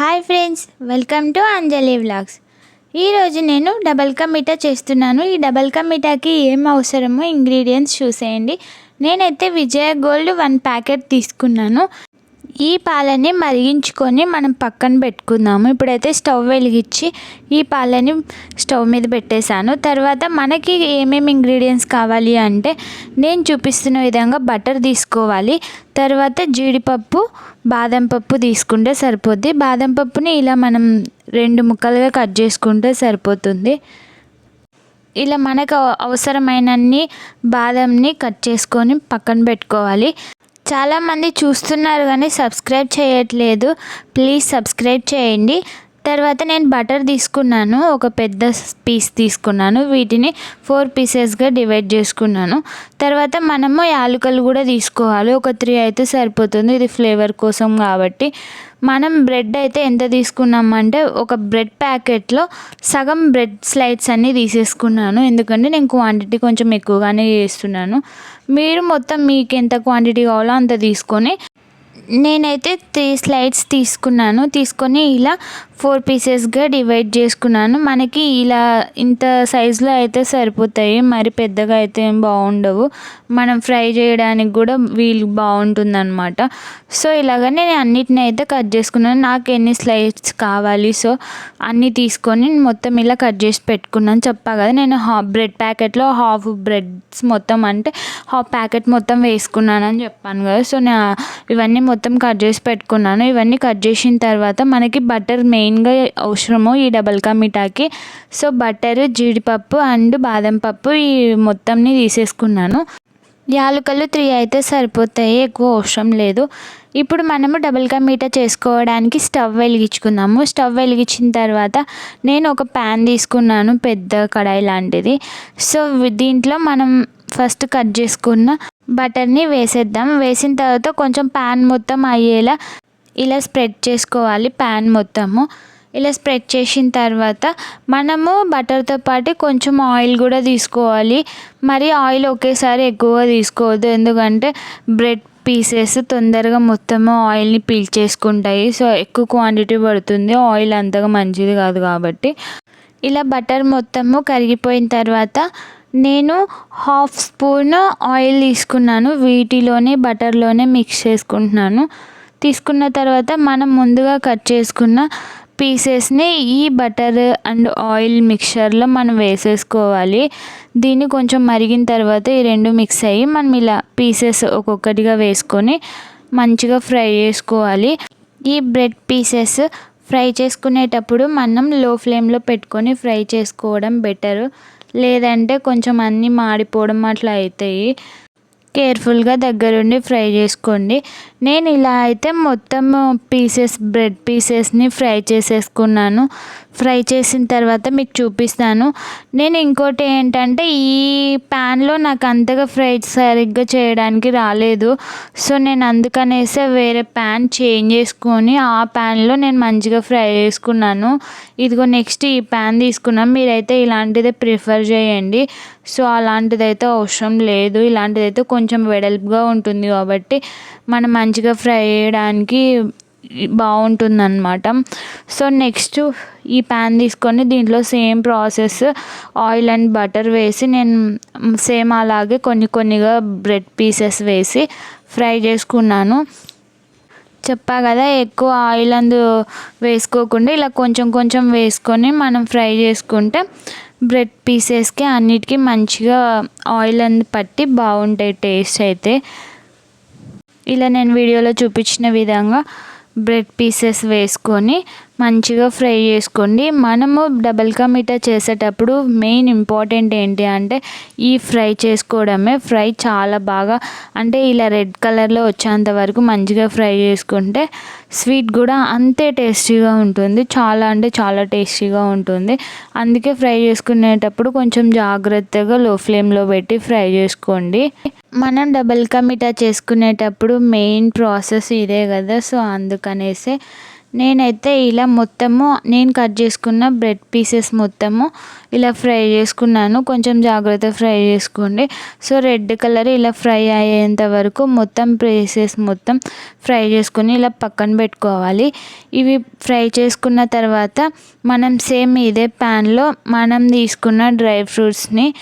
Hi friends welcome to Anjali vlogs. ఈరోజు నేను double కా మిఠా చేస్తున్నాను. ఈ డబల్ కా మిఠాకి ఏం అవసరమో ఇంగ్రీడియంట్స్ చూసేయండి. నేనైతే విజయ గోల్డ్ వన్ ప్యాకెట్ తీసుకున్నాను. ఈ పాలని మరిగించుకొని మనం పక్కన పెట్టుకుందాము. ఇప్పుడైతే స్టవ్ వెలిగించి ఈ పాలని స్టవ్ మీద పెట్టేశాను. తర్వాత మనకి ఏమేమి ఇంగ్రీడియంట్స్ కావాలి అంటే నేను చూపిస్తున్న విధంగా బటర్ తీసుకోవాలి. తర్వాత జీడిపప్పు బాదం పప్పు తీసుకుంటే సరిపోద్ది. బాదం పప్పుని ఇలా మనం రెండు ముక్కలుగా కట్ చేసుకుంటే సరిపోతుంది. ఇలా మనకు అవసరమైనన్ని బాదంని కట్ చేసుకొని పక్కన పెట్టుకోవాలి. చాలామంది చూస్తున్నారు కానీ సబ్స్క్రైబ్ చేయట్లేదు. ప్లీజ్ సబ్స్క్రైబ్ చేయండి. తర్వాత నేను బటర్ తీసుకున్నాను. ఒక పెద్ద పీస్ తీసుకున్నాను. వీటిని ఫోర్ పీసెస్గా డివైడ్ చేసుకున్నాను. తర్వాత మనము యాలకులు కూడా తీసుకోవాలి. ఒక త్రీ అయితే సరిపోతుంది. ఇది ఫ్లేవర్ కోసం కాబట్టి. మనం బ్రెడ్ అయితే ఎంత తీసుకున్నామంటే ఒక బ్రెడ్ ప్యాకెట్లో సగం బ్రెడ్ స్లైడ్స్ అన్నీ తీసేసుకున్నాను. ఎందుకంటే నేను క్వాంటిటీ కొంచెం ఎక్కువగానే చేస్తున్నాను మీరు మొత్తం మీకు ఎంత క్వాంటిటీ కావాలో అంత తీసుకొని నేనైతే త్రీ స్లైడ్స్ తీసుకున్నాను. తీసుకొని ఇలా ఫోర్ పీసెస్గా డివైడ్ చేసుకున్నాను. మనకి ఇలా ఇంత సైజులో అయితే సరిపోతాయి. మరి పెద్దగా అయితే ఏం బాగుండవు. మనం ఫ్రై చేయడానికి కూడా వీలు బాగుంటుంది అనమాట సో ఇలాగనే నేను అన్నిటిని అయితే కట్ చేసుకున్నాను. నాకు ఎన్ని స్లైడ్స్ కావాలి? సో అన్నీ తీసుకొని మొత్తం ఇలా కట్ చేసి పెట్టుకున్నాను. చెప్పా కదా నేను హాఫ్ బ్రెడ్ ప్యాకెట్లో హాఫ్ బ్రెడ్స్ మొత్తం అంటే హాఫ్ ప్యాకెట్ మొత్తం వేసుకున్నానని చెప్పాను కదా. సో నేను ఇవన్నీ మొత్తం కట్ చేసి పెట్టుకున్నాను. ఇవన్నీ కట్ చేసిన తర్వాత మనకి బటర్ మెయిన్గా అవసరము ఈ డబల్ కా మిఠాకి సో బటర్ జీడిపప్పు అండ్ బాదం పప్పు ఈ మొత్తంని తీసేసుకున్నాను. యాలకులు త్రీ అయితే సరిపోతాయి ఎక్కువ అవసరం లేదు. ఇప్పుడు మనము డబుల్ కా మీఠా చేసుకోవడానికి స్టవ్ వెలిగించుకున్నాము. స్టవ్ వెలిగించిన తర్వాత నేను ఒక ప్యాన్ తీసుకున్నాను పెద్ద కడాయి లాంటిది. సో దీంట్లో మనం ఫస్ట్ కట్ చేసుకున్న బటర్ని వేసేద్దాం. వేసిన తర్వాత కొంచెం ప్యాన్ మొత్తం అయ్యేలా ఇలా స్ప్రెడ్ చేసుకోవాలి ప్యాన్ మొత్తము. ఇలా స్ప్రెడ్ చేసిన తర్వాత మనము బటర్తో పాటు కొంచెం ఆయిల్ కూడా తీసుకోవాలి. మరి ఆయిల్ ఒకేసారి ఎక్కువగా తీసుకోవద్దు. ఎందుకంటే బ్రెడ్ పీసెస్ తొందరగా మొత్తము ఆయిల్ని పీల్చేసుకుంటాయి సో ఎక్కువ క్వాంటిటీ పడుతుంది. ఆయిల్ అంతగా మంచిది కాదు కాబట్టి. ఇలా బటర్ మొత్తము కరిగిపోయిన తర్వాత నేను హాఫ్ స్పూన్ ఆయిల్ తీసుకున్నాను. వీటిలోనే బటర్లోనే మిక్స్ చేసుకుంటున్నాను. తీసుకున్న తర్వాత మనం ముందుగా కట్ చేసుకున్న పీసెస్ని ఈ బటర్ అండ్ ఆయిల్ మిక్చర్లో మనం వేసేసుకోవాలి. దీన్ని కొంచెం మరిగిన తర్వాత ఈ రెండు మిక్స్ అయ్యి మనం ఇలా పీసెస్ ఒక్కొక్కటిగా వేసుకొని మంచిగా ఫ్రై చేసుకోవాలి. ఈ బ్రెడ్ పీసెస్ ఫ్రై చేసుకునేటప్పుడు మనం లో ఫ్లేమ్లో పెట్టుకొని ఫ్రై చేసుకోవడం బెటర్. లేదంటే కొంచెం అన్నీ మాడిపోవడం అట్లా అవుతాయి కేర్ఫుల్గా దగ్గరుండి ఫ్రై చేసుకోండి. నేను ఇలా అయితే మొత్తం పీసెస్ బ్రెడ్ పీసెస్ని ఫ్రై చేసేసుకున్నాను. ఫ్రై చేసిన తర్వాత మీకు చూపిస్తాను. నేను ఇంకోటి ఏంటంటే ఈ ప్యాన్లో నాకు అంతగా ఫ్రై సరిగ్గా చేయడానికి రాలేదు. సో నేను అందుకనేసే వేరే ప్యాన్ చేంజ్ చేసుకొని ఆ ప్యాన్లో నేను మంచిగా ఫ్రై చేసుకున్నాను. ఇదిగో నెక్స్ట్ ఈ ప్యాన్ తీసుకున్నాను మీరైతే ఇలాంటిదే ప్రిఫర్ చేయండి. సో అలాంటిదైతే అవసరం లేదు. ఇలాంటిదైతే కొంచెం వెడల్పుగా ఉంటుంది కాబట్టి మనం మంచిగా ఫ్రై చేయడానికి బాగుంటుంది అనమాట సో నెక్స్ట్ ఈ ప్యాన్ తీసుకొని దీంట్లో same process oil and butter వేసి నేను సేమ్ అలాగే కొన్ని కొన్నిగా బ్రెడ్ పీసెస్ వేసి ఫ్రై చేసుకున్నాను. చెప్పా కదా ఎక్కువ ఆయిల్ అందు వేసుకోకుండా ఇలా కొంచెం కొంచెం వేసుకొని మనం ఫ్రై చేసుకుంటే బ్రెడ్ పీసెస్కి అన్నిటికీ మంచిగా ఆయిల్ అందు పట్టి బాగుంటాయి టేస్ట్ అయితే. ఇలా నేను వీడియోలో చూపించిన విధంగా బ్రెడ్ పీసెస్ వేసుకొని మంచిగా ఫ్రై చేసుకోండి. మనము డబల్ కా మీఠా చేసేటప్పుడు మెయిన్ ఇంపార్టెంట్ ఏంటి అంటే ఈ ఫ్రై చేసుకోవడమే. ఫ్రై చాలా బాగా అంటే ఇలా రెడ్ కలర్లో వచ్చేంత వరకు మంచిగా ఫ్రై చేసుకుంటే స్వీట్ కూడా అంతే టేస్టీగా ఉంటుంది. చాలా అంటే చాలా టేస్టీగా ఉంటుంది. అందుకే ఫ్రై చేసుకునేటప్పుడు కొంచెం జాగ్రత్తగా లో ఫ్లేమ్లో పెట్టి ఫ్రై చేసుకోండి. మనం డబల్ కా మీఠా చేసుకునేటప్పుడు మెయిన్ ప్రాసెస్ ఇదే కదా. సో అందుకనేసి నేనైతే ఇలా మొత్తము నేను కట్ చేసుకున్న బ్రెడ్ పీసెస్ మొత్తము ఇలా ఫ్రై చేసుకున్నాను. కొంచెం జాగ్రత్త ఫ్రై చేసుకోండి. సో రెడ్ కలర్ ఇలా ఫ్రై అయ్యేంత వరకు మొత్తం పీసెస్ మొత్తం ఫ్రై చేసుకుని ఇలా పక్కన పెట్టుకోవాలి. ఇవి ఫ్రై చేసుకున్న తర్వాత మనం సేమ్ ఇదే ప్యాన్లో మనం తీసుకున్న డ్రై ఫ్రూట్స్ని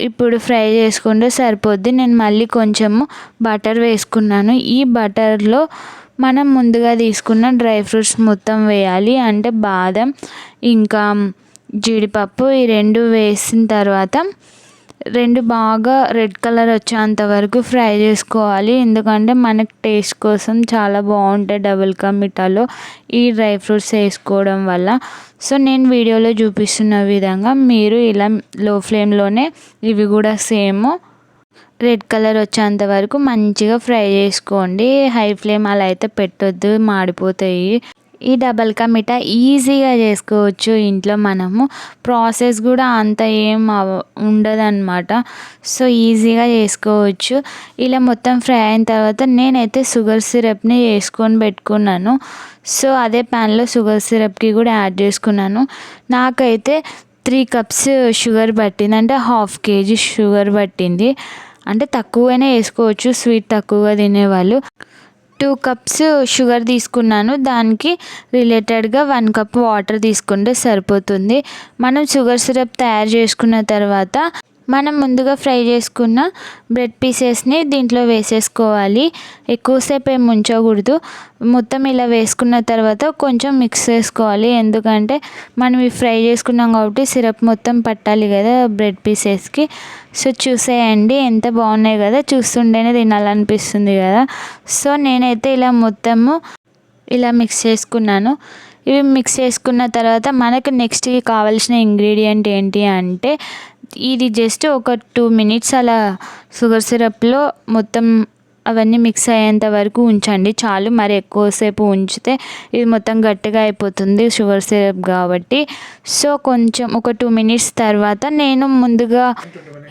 ఇప్పుడు ఫ్రై చేసుకుంటే సరిపోద్ది. నేను మళ్ళీ కొంచెము బటర్ వేసుకున్నాను. ఈ బటర్లో మనం ముందుగా తీసుకున్న డ్రై ఫ్రూట్స్ మొత్తం వేయాలి. అంటే బాదం ఇంకా జీడిపప్పు ఈ రెండు వేసిన తర్వాత రెండు బాగా రెడ్ కలర్ వచ్చేంత వరకు ఫ్రై చేసుకోవాలి. ఎందుకంటే మనకు టేస్ట్ కోసం చాలా బాగుంటాయి డబుల్ కా మిఠాలో ఈ డ్రై ఫ్రూట్స్ వేసుకోవడం వల్ల. సో నేను వీడియోలో చూపిస్తున్న విధంగా మీరు ఇలా లో ఫ్లేమ్లోనే ఇవి కూడా సేమ్ రెడ్ కలర్ వచ్చేంత వరకు మంచిగా ఫ్రై చేసుకోండి. హై ఫ్లేమ్ అలా అయితే పెట్టొద్దు మాడిపోతాయి. ఈ డబల్ కా మిఠా ఈజీగా చేసుకోవచ్చు ఇంట్లో మనము. ప్రాసెస్ కూడా అంత ఏం ఉండదన్నమాట. సో ఈజీగా చేసుకోవచ్చు. ఇలా మొత్తం ఫ్రై అయిన తర్వాత నేనైతే షుగర్ సిరప్ని చేసుకొని పెట్టుకున్నాను. సో అదే ప్యాన్లో షుగర్ సిరప్కి కూడా యాడ్ చేసుకున్నాను. నాకైతే త్రీ కప్స్ షుగర్ పట్టింది. అంటే హాఫ్ కేజీ షుగర్ పట్టింది. అంటే తక్కువనే వేసుకోవచ్చు స్వీట్ తక్కువగా తినేవాళ్ళు. టూ కప్స్ షుగర్ తీసుకున్నాను. దానికి రిలేటెడ్గా వన్ కప్ వాటర్ తీసుకుంటే సరిపోతుంది. మనం షుగర్ సిరప్ తయారు చేసుకున్న తర్వాత మనం ముందుగా ఫ్రై చేసుకున్న బ్రెడ్ పీసెస్ని దీంట్లో వేసేసుకోవాలి. ఎక్కువసేపు ఏం ఉంచకూడదు. మొత్తం ఇలా వేసుకున్న తర్వాత కొంచెం మిక్స్ చేసుకోవాలి. ఎందుకంటే మనం ఇవి ఫ్రై చేసుకున్నాం కాబట్టి సిరప్ మొత్తం పట్టాలి కదా బ్రెడ్ పీసెస్కి. సో చూసేయండి ఎంత బాగున్నాయి కదా. చూస్తుంటేనే తినాలనిపిస్తుంది కదా. సో నేనైతే ఇలా మొత్తము ఇలా మిక్స్ చేసుకున్నాను. ఇవి మిక్స్ చేసుకున్న తర్వాత మనకు నెక్స్ట్కి కావాల్సిన ఇంగ్రీడియంట్ ఏంటి అంటే ఇది జస్ట్ ఒక టూ మినిట్స్ అలా షుగర్ సిరప్లో మొత్తం అవన్నీ మిక్స్ అయ్యేంత వరకు ఉంచండి. చాలు మరి ఎక్కువసేపు ఉంచితే ఇది మొత్తం గట్టిగా అయిపోతుంది షుగర్ సిరప్ కాబట్టి. సో కొంచెం ఒక టూ మినిట్స్ తర్వాత నేను ముందుగా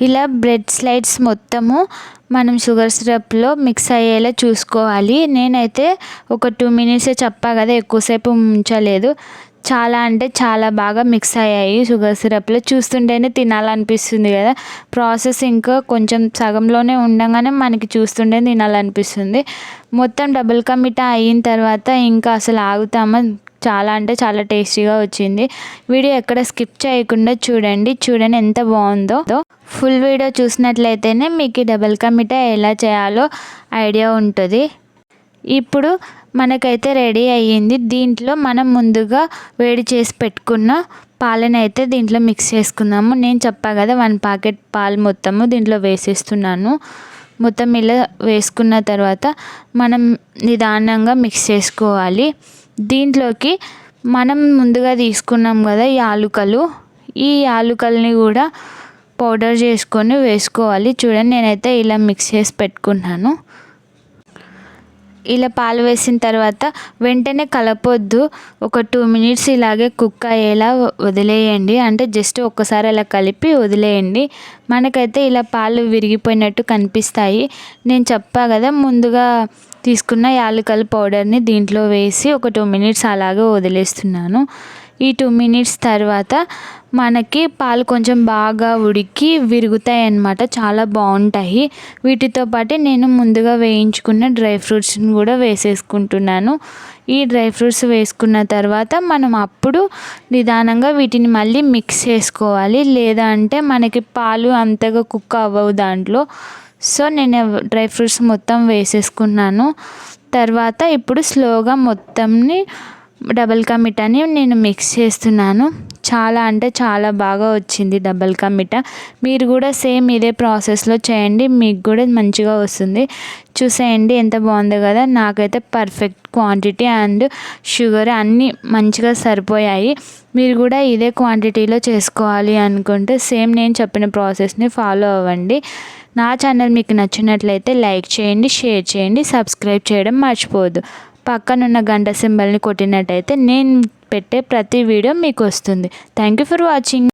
ఇలా బ్రెడ్ స్లైడ్స్ మొత్తము మనం షుగర్ సిరప్లో మిక్స్ అయ్యేలా చూసుకోవాలి. నేనైతే ఒక టూ మినిట్సే చెప్పా కదా ఎక్కువసేపు ఉంచలేదు. చాలా అంటే చాలా బాగా మిక్స్ అయ్యాయి షుగర్ సిరప్లో చూస్తుంటేనే తినాలనిపిస్తుంది కదా. ప్రాసెస్ ఇంకా కొంచెం సగంలోనే ఉండగానే మనకి చూస్తుంటే తినాలనిపిస్తుంది. మొత్తం డబుల్ కా మిఠా అయిన తర్వాత ఇంకా అసలు ఆగుతామా? చాలా అంటే చాలా టేస్టీగా వచ్చింది. వీడియో ఎక్కడ స్కిప్ చేయకుండా చూడండి. చూడండి ఎంత బాగుందో. ఫుల్ వీడియో చూసినట్లయితేనే మీకు డబుల్ కా మిఠా ఎలా చేయాలో ఐడియా ఉంటుంది. ఇప్పుడు మనకైతే రెడీ అయ్యింది. దీంట్లో మనం ముందుగా వేడి చేసి పెట్టుకున్న పాలను అయితే దీంట్లో మిక్స్ చేసుకుందాము. నేను చెప్పా కదా వన్ ప్యాకెట్ పాలు మొత్తము దీంట్లో వేసేస్తున్నాను. మొత్తం ఇలా వేసుకున్న తర్వాత మనం నిదానంగా మిక్స్ చేసుకోవాలి. దీంట్లోకి మనం ముందుగా తీసుకున్నాం కదా యాలుకలు ఈ యాలుకల్ని కూడా పౌడర్ చేసుకొని వేసుకోవాలి. చూడండి నేనైతే ఇలా మిక్స్ చేసి పెట్టుకున్నాను. ఇలా పాలు వేసిన తర్వాత వెంటనే కలపొద్దు. ఒక టూ మినిట్స్ ఇలాగే కుక్ అయ్యేలా వదిలేయండి. అంటే జస్ట్ ఒక్కసారి అలా కలిపి వదిలేయండి. మనకైతే ఇలా పాలు విరిగిపోయినట్టు కనిపిస్తాయి. నేను చెప్పా కదా ముందుగా తీసుకున్న యాలకల పౌడర్ని దీంట్లో వేసి ఒక టూ మినిట్స్ అలాగే వదిలేస్తున్నాను. ఈ టూ మినిట్స్ తర్వాత మనకి పాలు కొంచెం బాగా ఉడికి విరుగుతాయి అన్నమాట చాలా బాగుంటాయి. వీటితో పాటే నేను ముందుగా వేయించుకున్న డ్రై ఫ్రూట్స్ని కూడా వేసేసుకుంటున్నాను. ఈ డ్రై ఫ్రూట్స్ వేసుకున్న తర్వాత మనం అప్పుడు నిదానంగా వీటిని మళ్ళీ మిక్స్ చేసుకోవాలి. లేదా అంటే మనకి పాలు అంతగా కుక్ అవ్వవు దాంట్లో. సో నేను డ్రై ఫ్రూట్స్ మొత్తం వేసేసుకున్నాను. తర్వాత ఇప్పుడు స్లోగా మొత్తంని డబల్ కా మిఠాని నేను మిక్స్ చేస్తున్నాను. చాలా అంటే చాలా బాగా వచ్చింది డబల్ కా మిఠా. మీరు కూడా సేమ్ ఇదే ప్రాసెస్లో చేయండి మీకు కూడా మంచిగా వస్తుంది. చూసేయండి ఎంత బాగుందో కదా. నాకైతే పర్ఫెక్ట్ క్వాంటిటీ అండ్ షుగర్ అన్నీ మంచిగా సరిపోయాయి. మీరు కూడా ఇదే క్వాంటిటీలో చేసుకోవాలి అనుకుంటే సేమ్ నేను చెప్పిన ప్రాసెస్ని ఫాలో అవ్వండి. నా ఛానల్ మీకు నచ్చినట్లయితే లైక్ చేయండి షేర్ చేయండి సబ్స్క్రైబ్ చేయడం మర్చిపోవద్దు. పక్కనున్న గంట సింబల్ని కొట్టినట్టయితే నేను పెట్టే ప్రతి వీడియో మీకు వస్తుంది. Thank you for watching